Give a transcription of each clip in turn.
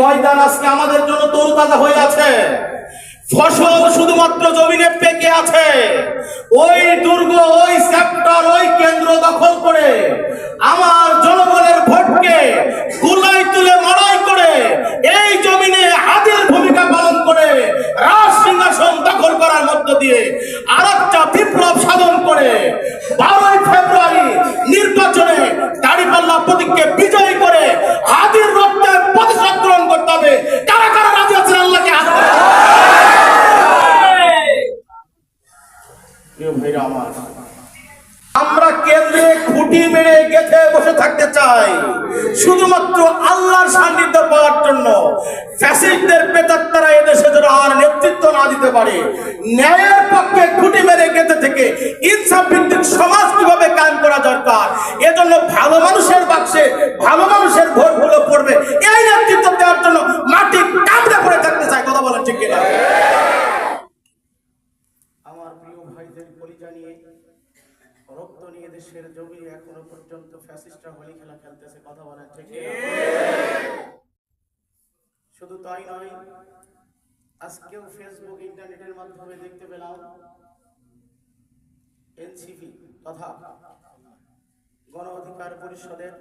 ময়দান আজকে আমাদের জন্য তরুতাজা হয়ে আছে। ফসল শুধুমাত্র জমিনে পেকে আছে। ওই দুর্গ, ওই সেক্টর ওই কেন্দ্র দখল করে আমার জনগণের ভোটকে গুলাই তুলে লড়াই করে এই জমিনে হাতির ভূমিকা পালন করে রাজ সিংহাসন দখল করার মধ্য দিয়ে আর একটা বিপ্লব সাধন করে বারোই ফেব্রুয়ারি নির্বাচনে দাড়িপাল্লা প্রতীককে বিজয়ী করে হাতির রক্তে প্রতিশোধ গ্রহণ করতে হবে কারা কারা রাজি আছেন আল্লাহকে হাত তুলে দেখান। প্রিয় ভাইরা আমার আমরা কেন্দ্রে খুঁটি মেরে গেথে বসে থাকতে চাই শুধুমাত্র আল্লাহর সান্নিধ্য পাওয়ার জন্য ফ্যাসিস্টদের পেতাত্তারা এদেশে যেন আর নেতৃত্ব না দিতে পারে। ন্যায়ের পক্ষে খুঁটি মেরে গেতে থেকে ইনসাফ ভিত্তিক সমাজ কীভাবে কায়েম করা দরকার? এজন্য ভালো মানুষের বাক্সে ভালো মানুষের ভোটগুলো পড়বে। এই নেতৃত্ব দেওয়ার জন্য মাটি কামড়ে পড়ে থাকতে চাই কথা বলেন ঠিক কিনা? আমার প্রিয় ভাইদের পরিচা নিয়ে রক্ত নিয়ে দেশের জমি এখনও পর্যন্ত ফ্যাসিস্টরা হোলি খেলা খেলতেছে, কথা বলেন, ঠিক শুধু তাই নয়, আজকেও ফেসবুক ইন্টারনেটের মাধ্যমে দেখতে পেলাম, এনসিপি তথা গণ অধিকার পরিষদের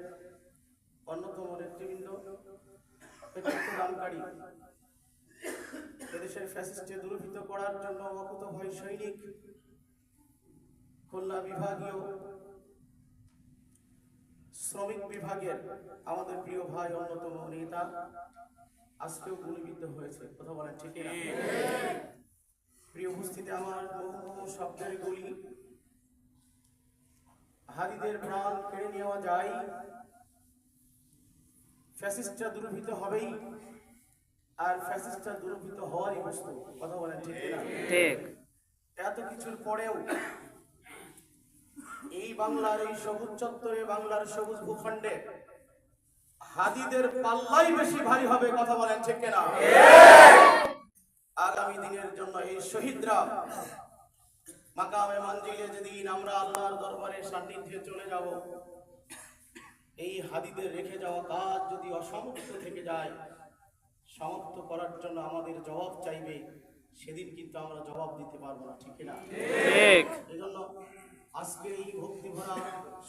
অন্যতম নেতৃবৃন্দ এদেশের ফ্যাসিস্টে দুর্বৃত্ত করার জন্য অকুত ভয় সৈনিক খুলনা বিভাগীয় শ্রমিক বিভাগের আমাদের প্রিয় ভাই অন্যতম নেতা আজকেও গুলিবিদ্ধ হয়েছে কথা বলেন ঠিক প্রিয় উপস্থিতি আমার শব্দের গুলি। হাদিদের প্রাণ কেড়ে নেওয়া যায়। ফ্যাসিস্টরা দুর্বৃত্ত হবেই আর ফ্যাসিস্টরা দুর্বৃত্ত হওয়ারই বস্তু কথা বলেন ঠিক। এত কিছুর পরেও এই বাংলার এই সবুজ চত্বরে বাংলার সবুজ ভূখণ্ডে হাদিদের পাল্লাই বেশি ভারী হবে, কথা বলেন ঠিক কিনা? আগামী দিনের জন্য এই শহীদরা মাকামে মঞ্জিলে যেদিন আমরা আল্লাহর দরবারে সান্নিধ্যে চলে যাব, এই হাদিদের রেখে যাওয়া কাজ যদি অসমাপ্ত থেকে যায়, সমাপ্ত করার জন্য আমাদের জবাব চাইবে সেদিন কিন্তু আমরা জবাব দিতে পারব না ঠিক না এই আজকে এই ভক্তি ভরা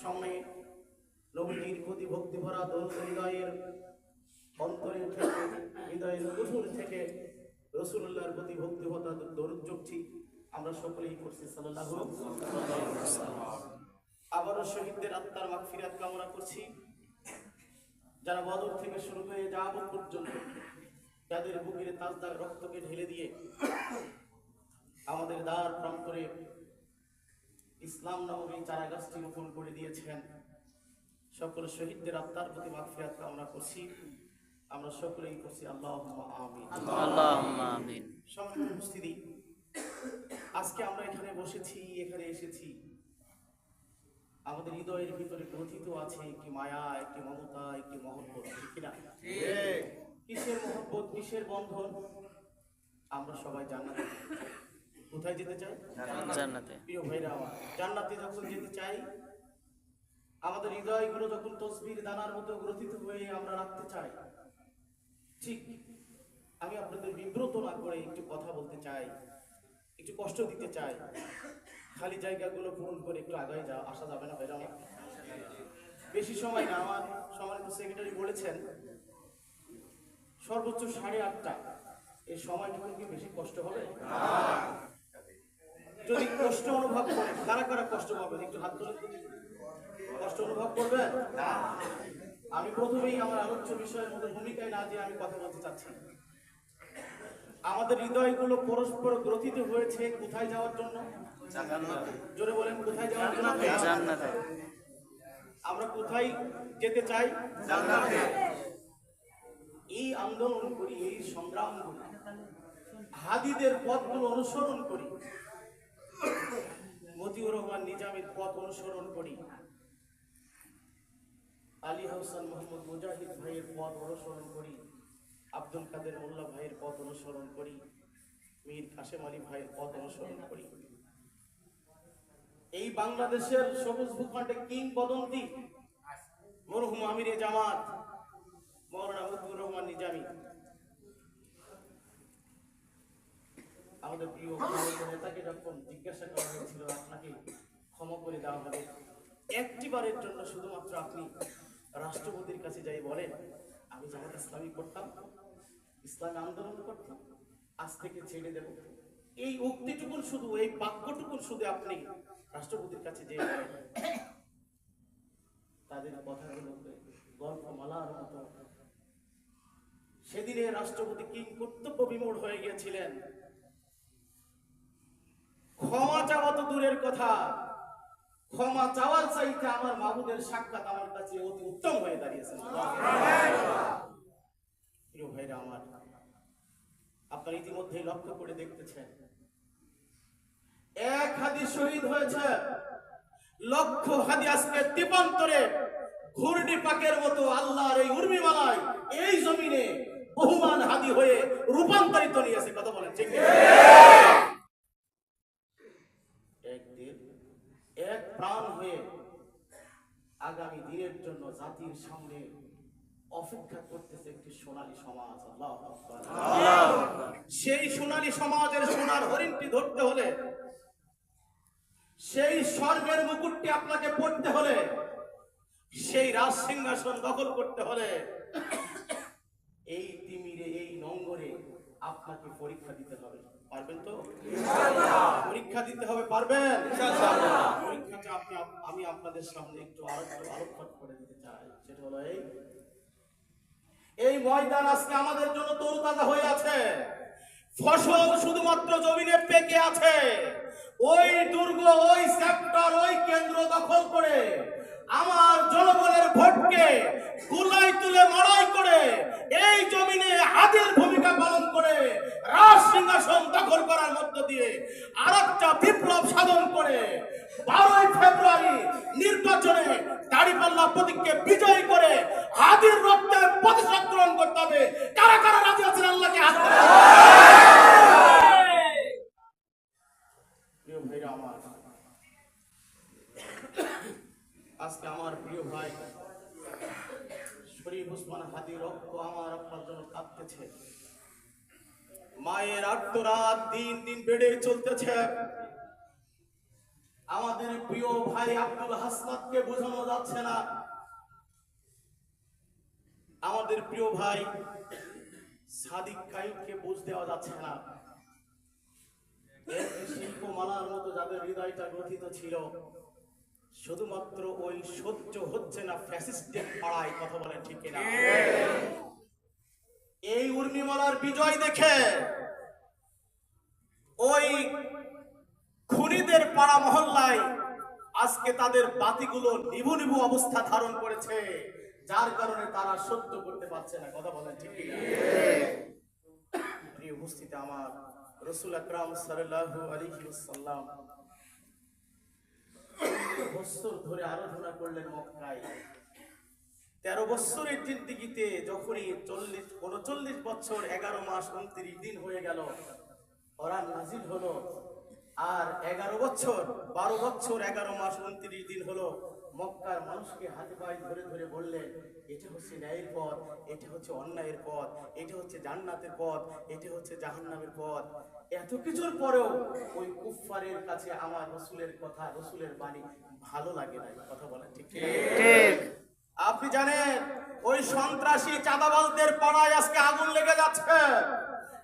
সময়ে নবীজির প্রতি ভক্তি ভরা দরুদ হৃদয়ের অন্তরে থেকে হৃদয়ের গভীর থেকে রসুল্লাহর প্রতি ভক্তি ভরা দরুদ চোখছি আমরা সকলেই করছি সাল্লাল্লাহু আবারও শহীদদের আত্মার মাগফিরাত কামনা করছি। যারা বদর থেকে শুরু হয়ে যাবত পর্যন্ত যাদের বুকের তাজদার রক্তকে ঢেলে দিয়ে আমাদের দ্বার প্রান্তরে ইসলাম নামক এই চারা গাছটি রোপণ করে দিয়েছেন। সকল শহীদদের আত্মার প্রতি মাগফিরাত কামনা করছি। আমরা সকলেই করছি আল্লাহ আমিন। সম্মানিত উপস্থিতি আজকে আমরা এখানে বসেছি এখানে এসেছি। আমাদের হৃদয়ের ভিতরে গ্রথিত আছে একটি মায়া একটি মমতা একটি মহব্বত ঠিক কিনা? কিসের মহব্বত কিসের বন্ধন আমরা সবাই জান্নাতে। কোথায় যেতে চাই? জান্নাতে। প্রিয় ভাইরা আমার জান্নাতে যখন যেতে চাই আমাদের হৃদয়গুলো যখন তসবির দানার মতো গ্রথিত হয়ে আমরা রাখতে চাই ঠিক আমি আপনাদের বিব্রত না করে একটু কথা বলতে চাই একটু কষ্ট দিতে চাই খালি জায়গাগুলো পূরণ করে একটু আগায় যা আসা যাবে না ভাইরা আমার? বেশি সময় না আমার সম্মানিত সেক্রেটারি বলেছেন সর্বোচ্চ সাড়ে আটটা। এই সময়টুকু কি বেশি কষ্ট হবে? যদি কষ্ট অনুভব করে কারা কারা কষ্ট পাবেন একটু হাত তুলে। কষ্ট অনুভব করবেন? আমি প্রথমেই আমার আলোচ্য বিষয়ের মধ্যে ভূমিকায় না দিয়ে আমি কথা বলতে চাচ্ছি আমাদের হৃদয়গুলো পরস্পর গ্রথিত হয়েছে কোথায় যাওয়ার জন্য? জোরে বলেন কোথায় যাওয়ার জন্য? আমরা কোথায় যেতে চাই? এই আন্দোলন করি, এই সংগ্রাম করি। হাদিদের পথগুলো অনুসরণ করি। মতিউর রহমান নিজামের পথ অনুসরণ করি। আলী হাসান মোহাম্মদ মুজাহিদ ভাইয়ের পথ অনুসরণ করি। আব্দুল কাদের মোল্লা ভাইয়ের পথ অনুসরণ করি। মীর কাশেম আলী ভাইয়ের পথ অনুসরণ করি। এই বাংলাদেশের সবুজ ভূখণ্ডে কিংবদন্তি মরহুম আমিরে জামাত। রহমান আমাদের প্রিয় নেতাকে যখন জিজ্ঞাসা করা হয়েছিল আপনাকে ক্ষমা করে দেওয়া হবে জন্য শুধুমাত্র আপনি রাষ্ট্রপতির কাছে যাই বলেন, আমি জামাত ইসলামী করতাম, ইসলামী আন্দোলন করতাম, আজ থেকে ছেড়ে দেব। এই উক্তিটুকুন শুধু, এই বাক্যটুকুন শুধু আপনি রাষ্ট্রপতির কাছে যে তাদের কথাগুলো গল্পমালার মতো সেদিনে রাষ্ট্রপতি কি কর্তব্য বিমূঢ় হয়ে গিয়েছিলেন। ক্ষমা চাওয়া তো দূরের কথা। ক্ষমা চাওয়ার চাইতে আমার মাহবুদের সাক্ষাৎ আমার কাছে অতি উত্তম হয়ে দাঁড়িয়েছে। প্রিয় আমার, আপনার ইতিমধ্যেই লক্ষ্য করে দেখতেছেন। এক হাদি শহীদ হয়েছে। লক্ষ হাদি আজকে দীপান্তরে ঘূর্ণি পাকের মতো আল্লাহর এই উর্মিমালায় এই জমিনে বহুমান হাদি হয়ে রূপান্তরিত নিয়েছে কথা বলেন, ঠিক না? এক প্রাণ হয়ে আগামী দিনের জন্য জাতির সামনে অপেক্ষা করতেছে একটি সোনালী সমাজ সেই সোনালী সমাজের সোনার হরিণটি ধরতে হলে, সেই স্বর্গের মুকুটটি আপনাকে পড়তে হলে, সেই রাজ সিংহাসন দখল করতে হলে এই তিমিরে এই নঙ্গরে আপনাকে পরীক্ষা দিতে হবে। পারবেন তো? পরীক্ষা দিতে হবে পারবেন? পরীক্ষাটা আপনি আমি আপনাদের সামনে একটু আরেকটু আলোকপাত করে দিতে চাই। সেটা হলো এই। এই ময়দান আজকে আমাদের জন্য তরুতাজা হয়ে আছে। ফসল শুধুমাত্র জমিনে পেকে আছে। ওই দুর্গ ওই সেক্টর ওই কেন্দ্র দখল করে আমার জনগণের ভোটকে গুলাই তুলে মারাই করে এই জমিনে হাতের ভূমিকা পালন করে রাজ সিংহাসন দখল করার মধ্য দিয়ে আর একটা বিপ্লব সাধন করে বারোই ফেব্রুয়ারি নির্বাচনে দাড়িপাল্লা প্রতীককে বিজয়ী করে হাতির রক্তে প্রতিশোধ গ্রহণ করতে হবে কারা কারা রাজি আছেন আল্লাহকে হাত তুলে প্রিয় ভাইরা আমার আজকে আমার প্রিয় ভাই শরীফ উসমান হাদি রক্ত আমার আপনার জন্য কাঁদতেছে মায়ের আত্মরাত দিন দিন বেড়ে চলতেছে আমাদের প্রিয় ভাই আব্দুল হাসনাতকে বোঝানো যাচ্ছে না। আমাদের প্রিয় ভাই সাদিক কাইমকে বুঝ দেওয়া যাচ্ছে না। এর শিল্পমালার মতো যাদের হৃদয়টা গঠিত ছিল, শুধুমাত্র ওই সহ্য হচ্ছে না, ফ্যাসিস্টের পাড়ায় কথা বলেন ঠিক না এই উর্মিমালার বিজয় দেখে ওই খুনিদের পাড়া মহল্লায় আজকে তাদের বাতিগুলো নিভু নিভু অবস্থা ধারণ করেছে, যার কারণে তারা সহ্য করতে পারছে না। কথা বলেন ঠিক উপস্থিতি, আমার রসুল আকরাম ওয়াসাল্লাম বছর ধরে আরাধনা করলেন মক্কায়। তেরো বছরের জিন্দিগিতে যখনই চল্লিশ, উনচল্লিশ বছর, এগারো মাস, উনত্রিশ দিন হয়ে গেল কোরআন নাজিল হলো। আর এগারো বছর বারো বছর এগারো মাস উনত্রিশ দিন হলো মক্কার মানুষকে হাতে পায়ে ধরে ধরে বললেন এটা হচ্ছে ন্যায়ের পথ এটা হচ্ছে অন্যায়ের পথ এটা হচ্ছে জান্নাতের পথ এটা হচ্ছে জাহান্নামের পথ। এত কিছুর পরেও ওই কুফফারের কাছে আমার রসুলের কথা রসুলের বাণী ভালো লাগে না কথা বলা ঠিক ঠিক। আপনি জানেন ওই সন্ত্রাসী চাঁদাবাজদের পাড়ায় আজকে আগুন লেগে যাচ্ছে।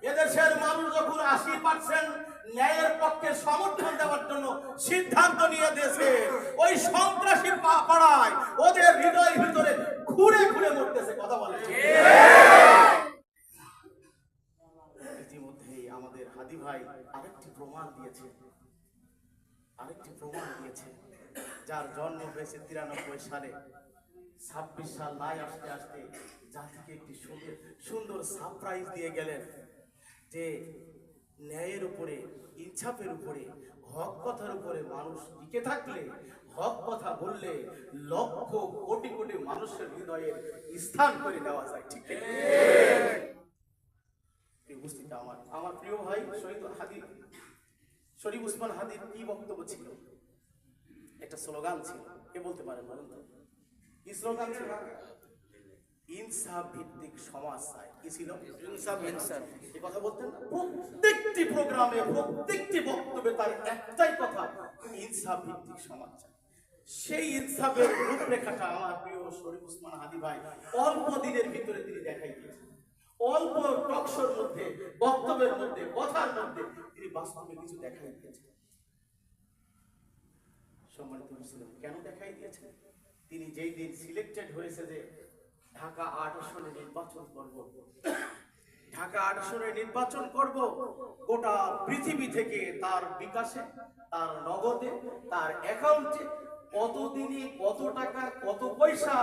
এদেশের মানুষ যখন আশি পার্সেন্ট ন্যায়ের পক্ষে সমর্থন দেওয়ার জন্য সিদ্ধান্ত নিয়ে দিয়েছে ওই সন্ত্রাসী পাড়ায় ওদের হৃদয়ের ভিতরে ঘুরে ঘুরে মরতেছে, কথা বলে। ইতিমধ্যেই আমাদের আরেকটি প্রমাণ দিয়েছে। আরেকটি প্রমাণ দিয়েছে, যার জন্ম তিরানব্বই সালে। সাল আসতে আসতে জাতিকে একটি সুন্দর সারপ্রাইজ দিয়ে গেলেন যে ন্যায়ের উপরে ইনসাফের উপরে, হক কথার উপরে মানুষ টিকে থাকলে, হক কথা বললে লক্ষ কোটি কোটি মানুষের হৃদয়ের স্থান করে দেওয়া যায়, ঠিক না? আমার আমার প্রিয় ভাই শহীদ হাদি শরীফ উসমান হাদির কি বক্তব্য ছিল? একটা স্লোগান ছিল, কে বলতে পারেন বলুন তো? কি স্লোগান ছিল? ইনসাফ ভিত্তিক সমাজ চাই। কি ছিল? ইনসাফ ইনসাফ। এই কথা বলতেন প্রত্যেকটি প্রোগ্রামে প্রত্যেকটি বক্তব্যে তার একটাই কথা ইনসাফ ভিত্তিক সমাজ চাই। সেই ইনসাফের রূপরেখাটা আমার প্রিয় শরীফ উসমান হাদি ভাই অল্প দিনের ভিতরে তিনি দেখাই দিয়েছেন। অল্প টকশোর মধ্যে বক্তব্যের মধ্যে কথার মধ্যে তিনি বাস্তবে কিছু দেখাই দিয়েছেন। সম্মানিত কেন দেখাই দিয়েছেন? তিনি যেই দিন সিলেক্টেড হয়েছে যে ঢাকা আট আসনে নির্বাচন করব। ঢাকা আট আসনে নির্বাচন করব, গোটা পৃথিবী থেকে তার বিকাশে, তার নগদে, তার অ্যাকাউন্টে। কতদিনে কত টাকা, কত পয়সা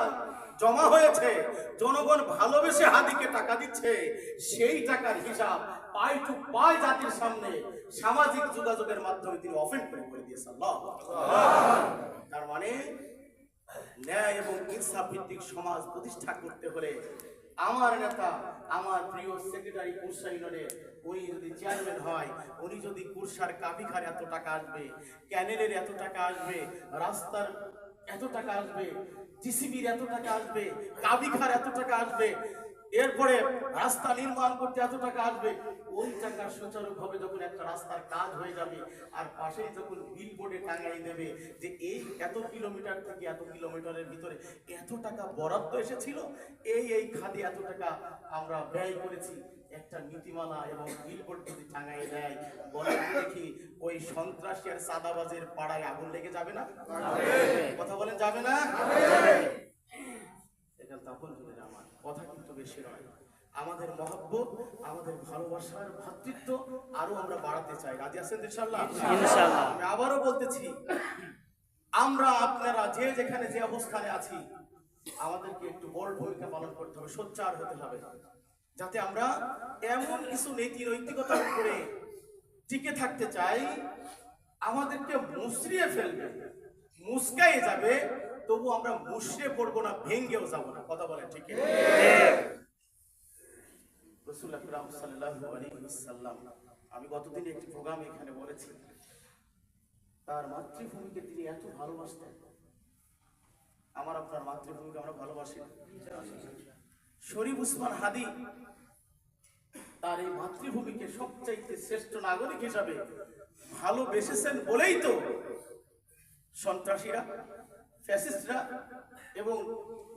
জমা হয়েছে, জনগণ ভালোবেসে হাদিকে টাকা দিচ্ছে, সেই টাকার হিসাব পাই টু পাই জাতির সামনে সামাজিক যোগাযোগের মাধ্যমে তিনি অফেন করে করে দিয়েছেন। তার মানে ন্যায় এবং ইনসাফ ভিত্তিক সমাজ প্রতিষ্ঠা করতে হলে আমার নেতা, আমার প্রিয় সেক্রেটারি কুরসা ইউনিয়নের, উনি যদি চেয়ারম্যান হয়, উনি যদি কুরসার কাপিখার এত টাকা আসবে, ক্যানেলের এত টাকা আসবে, রাস্তার এত টাকা আসবে, জিসিবির এত টাকা আসবে কাবিখার এত টাকা আসবে এরপরে রাস্তা নির্মাণ করতে এত টাকা আসবে, ওই টাকা সুচারুভাবে যখন একটা রাস্তার কাজ হয়ে যাবে, আর পাশেই যখন বিল বোর্ডে টাঙাই দেবে যে এই এত কিলোমিটার থেকে এত কিলোমিটারের ভিতরে এত টাকা বরাদ্দ এসেছিল, এই এই খাদে এত টাকা আমরা ব্যয় করেছি। একটা নীতিমালা এবং বিলবোর্ড যদি টাঙাই দেয় তো দেখি ওই সন্ত্রাসী আর সাদাবাজের পাড়ায় আগুন লেগে যাবে না? কথা বলেন যাবে না? আমার। কথা কিন্তু বেশি নয়। আমাদের মহব্বত আমাদের ভালোবাসার ভাতৃত্ব আরও আমরা বাড়াতে চাই। রাজি আছেন ইনশাল্লাহ আমি আবারও বলতেছি আমরা আপনারা যে যেখানে যে অবস্থানে আছি আমাদেরকে একটু বড় ভূমিকা পালন করতে হবে সোচ্চার হতে হবে। যাতে আমরা এমন কিছু নীতি নৈতিকতার উপরে টিকে থাকতে চাই আমাদেরকে মুসরিয়ে ফেলবে মুসকায়ে যাবে তবু আমরা মুসরে পড়ব না, ভেঙ্গেও যাব না। কথা বলেন ঠিক আমি গতদিন একটি প্রোগ্রাম এখানে বলেছি। তার মাতৃভূমিকে তিনি এত ভালোবাসতেন। আমার আপনার মাতৃভূমিকে আমরা ভালোবাসি শরীফ উসমান হাদি তার এই মাতৃভূমিকে সবচাইতে শ্রেষ্ঠ নাগরিক হিসাবে ভালোবেসেছেন বলেই তো সন্ত্রাসীরা ফ্যাসিস্টরা এবং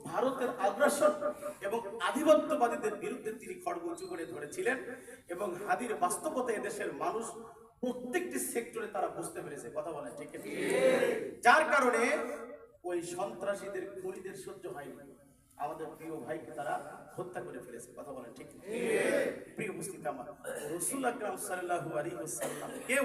ভারতের আগ্রাসন এবং আধিপত্যবাদীদের বিরুদ্ধে তিনি খড়গ উঁচু করে ধরেছিলেন এবং হাদির বাস্তবতা এদেশের মানুষ প্রত্যেকটি সেক্টরে তারা বুঝতে পেরেছে কথা বলেন, ঠিক? যার কারণে ওই সন্ত্রাসীদের, খুনিদের সহ্য হয়নি আমাদের প্রিয় ভাইকে তারা হত্যা করে ফেলেছে কথা বলেন, ঠিক? প্রিয় মুসলিম আমার, রসুল আকরাম আলাইহি ওয়াসাল্লাম কেউ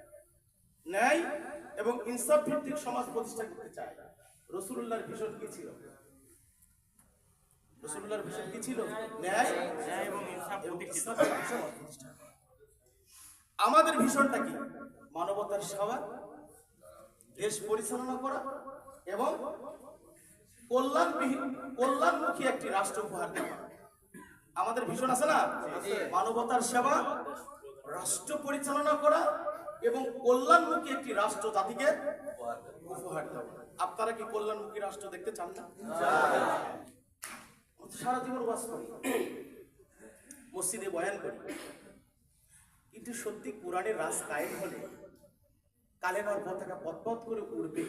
ন্যায় এবং ইনসাফ ভিত্তিক সমাজ প্রতিষ্ঠা করতে চায়। রসুল্লাহর ভীষণ কি ছিল? রসুল্লাহর ভীষণ কি ছিল? ন্যায় ন্যায় এবং ইনসাফ সমাজ প্রতিষ্ঠা আমাদের ভীষণটা কি? মানবতার সেবা দেশ পরিচালনা করা এবং কল্যাণবিহীন কল্যাণমুখী একটি রাষ্ট্র উপহার দেওয়া। আমাদের ভীষণ আছে না? মানবতার সেবা রাষ্ট্র পরিচালনা করা এবং কল্যাণমুখী একটি রাষ্ট্র জাতিকে উপহার আপনারা কি কল্যাণমুখী রাষ্ট্র দেখতে চান না? সারা জীবন বাস করি। মসজিদে বয়ান করি। কিন্তু সত্যি কোরআনের রাস কায়েম হলে কালেমার পতাকা পথপথ করে উড়বে।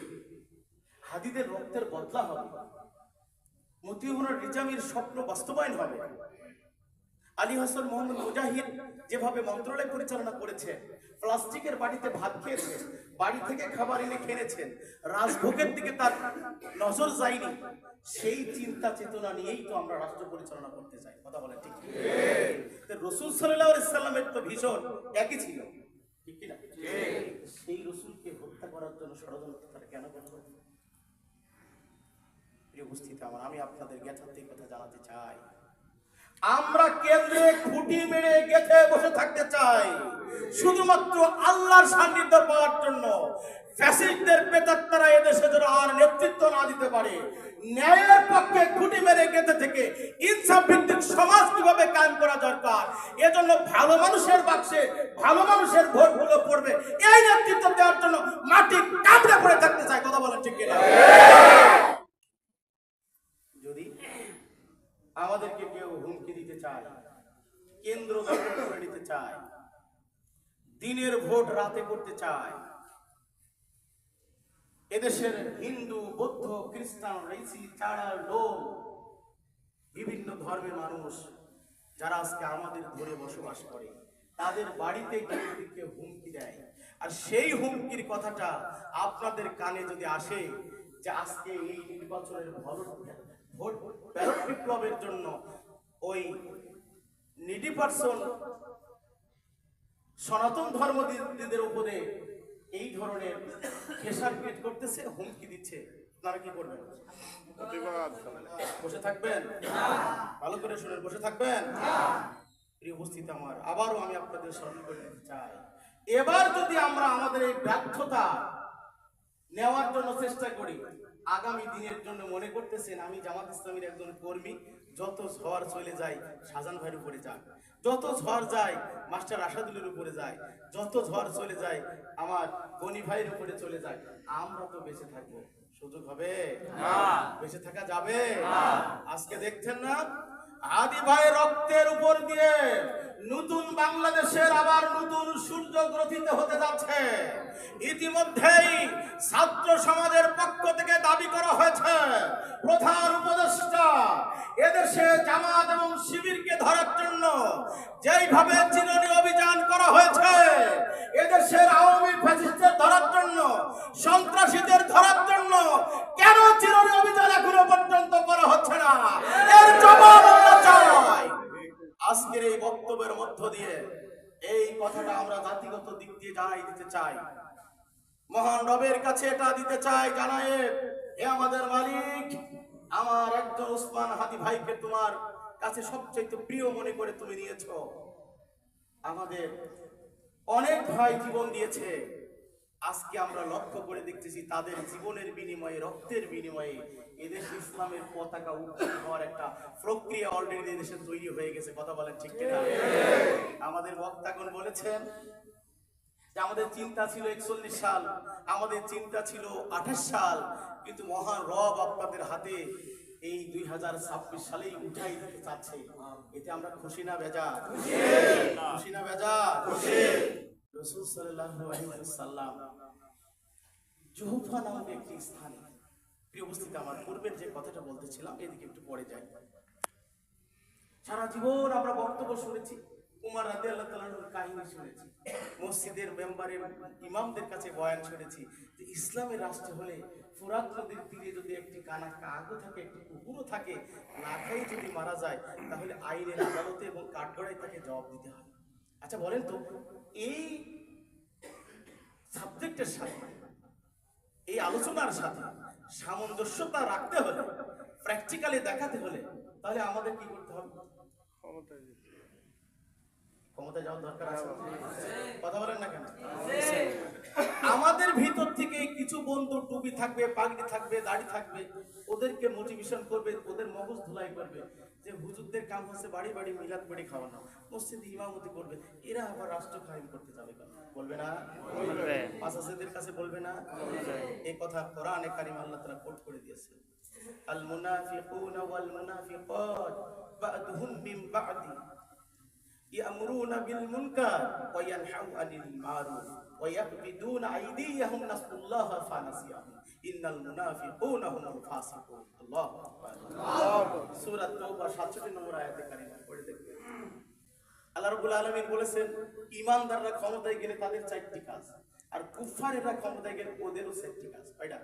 হাদিদের রক্তের বদলা হবে। মতিউর রিজামির স্বপ্ন বাস্তবায়ন হবে। আলী হাসান মোহাম্মদ মুজাহিদ যেভাবে মন্ত্রণালয় পরিচালনা করেছেন প্লাস্টিকের বাড়িতে ভাত খেয়েছেন, বাড়ি থেকে খাবার এনে খেয়েছেন, রাজভোগের দিকে তার নজর যায়নি, সেই চিন্তা চেতনা নিয়েই তো আমরা রাষ্ট্র পরিচালনা করতে চাই। কথা বলে ঠিক রসুল সাল্লাহ ইসলামের তো ভীষণ একই ছিল। ঠিক কিনা সেই রসুলকে হত্যা করার জন্য ষড়যন্ত্র তারা কেন করল? উপস্থিতি আমার, আমি আপনাদের জ্ঞাতার্থে কথা জানাতে চাই। আমরা কেন্দ্রে খুঁটি মেরে গেথে বসে থাকতে চাই। শুধুমাত্র আল্লাহর সান্নিধ্য পাওয়ার জন্য ফ্যাসিস্টদের প্রেতাত্মারা এদেশে যেন আর নেতৃত্ব না দিতে পারে। ন্যায়ের পক্ষে খুঁটি মেরে গেতে থেকে ইনসাফ ভিত্তিক সমাজ কীভাবে কায়েম করা দরকার? এজন্য ভালো মানুষের বাক্সে ভালো মানুষের ভোটগুলো পড়বে। এই নেতৃত্ব দেওয়ার জন্য মাটি কামড়ে পড়ে থাকতে চাই, কথা বলেন ঠিক কিনা যদি আমাদেরকে কেউ হুমকি দিতে চায় কেন্দ্র দখল করে নিতে চায়। দিনের ভোট রাতে করতে চায়। এদেশের হিন্দু, বৌদ্ধ, খ্রিস্টান, ঋষি চাড়া লোক, বিভিন্ন ধর্মের মানুষ যারা আজকে আমাদের ধরে বসবাস করে, তাদের বাড়িতে কেউ হুমকি দেয়, আর সেই হুমকির কথাটা আপনাদের কানে যদি আসে যে আজকে এই নির্বাচনের ভোট ভোট বিপ্লবের জন্য ওই নিডি পার্সন সনাতন ধর্মীদের উপরে এই ধরনের প্রেশার ক্রিয়েট করতেছে হুমকি দিচ্ছে। আপনারা কি করবেন? বসে থাকবেন? ভালো করে শুনে বসে থাকবেন? প্রিয় উপস্থিত আমার আবারও আমি আপনাদের স্মরণ করে দিতে চাই। এবার যদি আমরা আমাদের এই ব্যর্থতা নেওয়ার জন্য চেষ্টা করি আগামী দিনের জন্য মনে করতেছেন আমি জামাত ইসলামের একজন কর্মী যত ঝড় চলে যায় সাজান ভাইয়ের উপরে যান যত ঝড় যায় মাস্টার আসাদুলের উপরে যায়। যত ঝড় চলে যায় আমার গনি ভাইয়ের উপরে চলে যায়। আমরা তো বেঁচে থাকব। সুযোগ হবে? বেঁচে থাকা যাবে? আজকে দেখছেন না? আদি ভাই রক্তের উপর দিয়ে নতুন বাংলাদেশের আবার নতুন সূর্য গ্রথিত হতে যাচ্ছে। ইতিমধ্যেই ছাত্র সমাজের পক্ষ থেকে দাবি করা হয়েছে, প্রধান উপদেষ্টা এদেশে জামাত এবং শিবিরকে ধরার জন্য যেইভাবে চিরনি অভিযান করা হয়েছে, এদেশের আওয়ামী ফ্যাসিস্টদের ধরার জন্য, সন্ত্রাসীদের ধরার জন্য কেন চিরনি অভিযান এখনও পর্যন্ত করা হচ্ছে না? এর জবাব আজকের এই বক্তব্যের মধ্য দিয়ে এই কথাটা আমরা জাতিগত দিক দিয়ে জানাই দিতে চাই। মহান রবের কাছে এটা দিতে চাই জানায় এ আমাদের মালিক, আমার একজন ওসমান হাদি ভাইকে তোমার কাছে সবচেয়ে প্রিয় মনে করে তুমি নিয়েছো। আমাদের অনেক ভাই জীবন দিয়েছে। আজকে আমরা লক্ষ্য করে দেখতেছি তাদের জীবনের বিনিময়ে, রক্তের বিনিময়ে এদেশ ইসলামের পতাকা উত্তোলন হওয়ার একটা প্রক্রিয়া অলরেডি দেশে তৈরি হয়ে গেছে, কথা বলেন ঠিক কিনা? আমাদের বক্তাগণ বলেছেন? যে আমাদের চিন্তা ছিল একচল্লিশ সাল, আমাদের চিন্তা ছিল আঠাশ সাল, কিন্তু মহান রব আপনাদের হাতে এই দুই হাজার ছাব্বিশ সালেই উঠাই দিতে চাচ্ছে। এতে আমরা খুশি না বেজা খুশি না বেজা রসুল সাল্লাল্লাহু আলাইহি ওয়াসাল্লাম জুহফা নামক একটি স্থানে প্রিয় উপস্থিতি আমার পূর্বের যে কথাটা বলতেছিলাম, এদিকে একটু পরে যাই। সারা জীবন আমরা বক্তব্য শুনেছি, উমার রাতে আল্লাহ তালার কাহিনী শুনেছি, মসজিদের মেম্বারের ইমামদের কাছে বয়ান শুনেছি যে ইসলামের রাষ্ট্র হলে ফুরাত নদীর তীরে যদি একটি কানা কাকও থাকে, একটি কুকুরও থাকে, না খাই যদি মারা যায়, তাহলে আইনের আদালতে এবং কাঠগড়ায় তাকে জবাব দিতে হয়। আচ্ছা বলেন তো, এই সাবজেক্টের সাথে এই আলোচনার সাথে সামঞ্জস্যতা রাখতে হলে প্র্যাকটিক্যালি দেখাতে হলে তাহলে আমাদের কি করতে হবে? ক্ষমতায় যাওয়ার দরকার আছে? কথা বলেন না কেন? আমাদের ভিতর থেকে কিছু বন্ধু টুপি থাকবে পাগড়ি থাকবে দাড়ি থাকবে ওদেরকে মোটিভেশন করবে ওদের মগজ ধুলাই করবে যে হুজুরদের কাম হচ্ছে বাড়ি বাড়ি মিলাদ বাড়ি খাওয়ানো মসজিদে ইমামতি করবে এরা আবার রাষ্ট্র কায়েম করতে যাবে কেন? বলবে না বলবে। মাসাসেদের কাছে বলবে না এই কথা কোরআনে কারিম আল্লাহ তাআলা কোট করে দিয়েছে আল মুনাফিকুনা ওয়াল মুনাফিকাত বা'দুহুম মিন বা'দি يأمرون بالمنكر وينهون عن المعروف ويقبضون أيديهم نسوا الله فنسيهم إن المنافقون هم الفاسقون الله أكبر সূরা তাওবা 67 নম্বর আয়াতে কারিমা পড়ে দেখবেন আল্লাহ রাব্বুল আলামিন বলেছেন ঈমানদাররা ক্ষমতায় গেলে তাদের চারটি কাজ আর কুফারেরা ক্ষমতায় গেলে ওদেরও চারটি কাজ কয়টা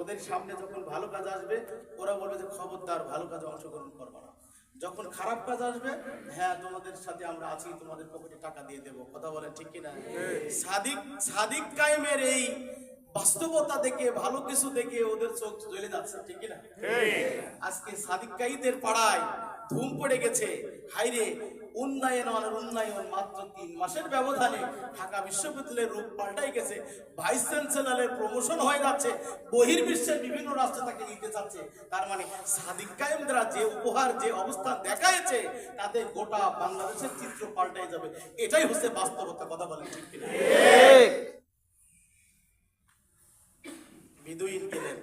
ওদের সামনে যখন ভালো কাজ আসবে ওরা বলবে যে খবরদার ভালো কাজে অংশগ্রহণ করব না। যখন খারাপ কাজ আসবে হ্যাঁ তোমাদের সাথে আমরা আছি তোমাদের পকেটে টাকা দিয়ে দেবো। কথা বলেন ঠিক কিনা? সাদিক সাদিক কায়েমের এই বাস্তবতা দেখে ভালো কিছু দেখে ওদের চোখ জ্বলে যাচ্ছে ঠিক না আজকে সাদিক কাইদের পাড়ায় ধুম পড়ে গেছে। হাইরে উন্নয়ন আর উন্নয়ন মাত্র তিন মাসের ব্যবধানে ঢাকা বিশ্ববিদ্যালয়ের রূপ পাল্টাই গেছে। ভাইস চ্যান্সেলরের প্রমোশন হয়ে যাচ্ছে। বহির্বিশ্বের বিভিন্ন রাষ্ট্র তাকে নিতে চাচ্ছে। তার মানে সাদিক কায়েমরা যে উপহার যে অবস্থান দেখায়ছে তাতে গোটা বাংলাদেশের চিত্র পাল্টাই যাবে। এটাই হচ্ছে বাস্তবতা কথা বলে ঠিক কিনা? বিদুইন গেলেন।